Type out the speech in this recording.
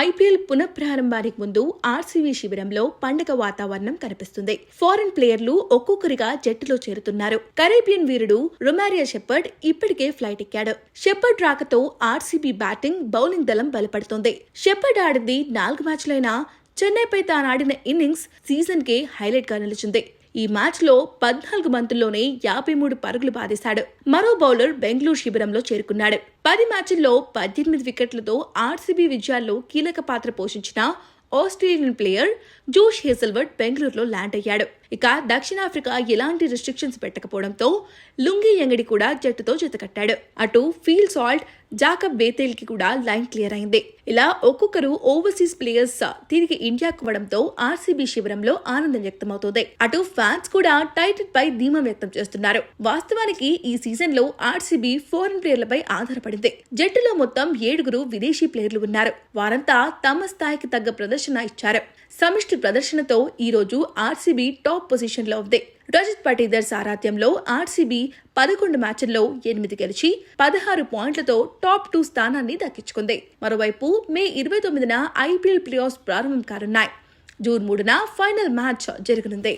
IPL పునఃప్రారంభానికి ముందు RCB శిబిరంలో పండగ వాతావరణం కనిపిస్తుంది. ఫారెన్ ప్లేయర్లు ఒక్కొక్కరిగా జట్టులో చేరుతున్నారు. కరేబియన్ వీరుడు రొమారియా షెపర్డ్ ఇప్పటికే ఫ్లైట్ ఎక్కాడు షెపర్డ్ రాకతో ఆర్సీబీ బ్యాటింగ్ బౌలింగ్ దళం బలపడుతోంది. షెపర్డ్ ఆడింది నాలుగు మ్యాచ్లైనా చెన్నైపై తానాడిన ఇన్నింగ్స్ సీజన్ కే హైలైట్గా నిలిచింది. ఈ మ్యాచ్లో పద్నాలుగు బంతుల్లోనే యాభై మూడు పరుగులు బాధేశాడు మరో బౌలర్ బెంగళూరు శిబిరంలో చేరుకున్నాడు. పది మ్యాచ్ల్లో పద్దెనిమిది వికెట్లతో ఆర్సీబీ విజయాల్లో కీలక పాత్ర పోషించిన ఆస్ట్రేలియన్ ప్లేయర్ జోష్ హేజల్వర్డ్ బెంగళూరులో ల్యాండ్ అయ్యాడు. ఇక దక్షిణాఫ్రికా ఎలాంటి రిస్ట్రిక్షన్స్ పెట్టకపోవడంతో లుంగి ఎంగడి కూడా జట్టుతో జతకట్టాడు అటు ఫీల్ సాల్ట్ జాకబ్ బేతేల్కి కూడా లైన్ క్లియర్ అయింది. ఇలా ఒక్కొక్కరు ఓవర్సీస్ ప్లేయర్స్ తిరిగి ఇండియాకు ఇవ్వడంతో ఆర్సీబీ శిబిరంలో ఆనందం వ్యక్తమవుతుంది. అటు ఫ్యాన్స్ కూడా టైటిల్ పై ధీమా వ్యక్తం చేస్తున్నారు. వాస్తవానికి ఈ సీజన్లో ఆర్సీబీ ఫోరెన్ ప్లేయర్లపై ఆధారపడింది. జట్టులో మొత్తం ఏడుగురు విదేశీ ప్లేయర్లు ఉన్నారు. వారంతా తమ స్థాయికి తగ్గ ప్రదర్శన ఇచ్చారు. సమిష్టి ప్రదర్శనతో ఈ రోజు ఆర్సీబీ టాప్ టాప్ పొజిషన్లో ఉంది. రజత్ పటీదర్ సారథ్యంలో ఆర్సీబీ పదకొండు మ్యాచ్ల్లో ఎనిమిది గెలిచి పదహారు పాయింట్లతో టాప్ టూ స్థానాన్ని దక్కించుకుంది. మరోవైపు మే ఇరవై తొమ్మిదిన ఐపీఎల్ ప్లే ఆఫ్ ప్రారంభం కానున్నాయి. జూన్ మూడున ఫైనల్ మ్యాచ్ జరగనుంది.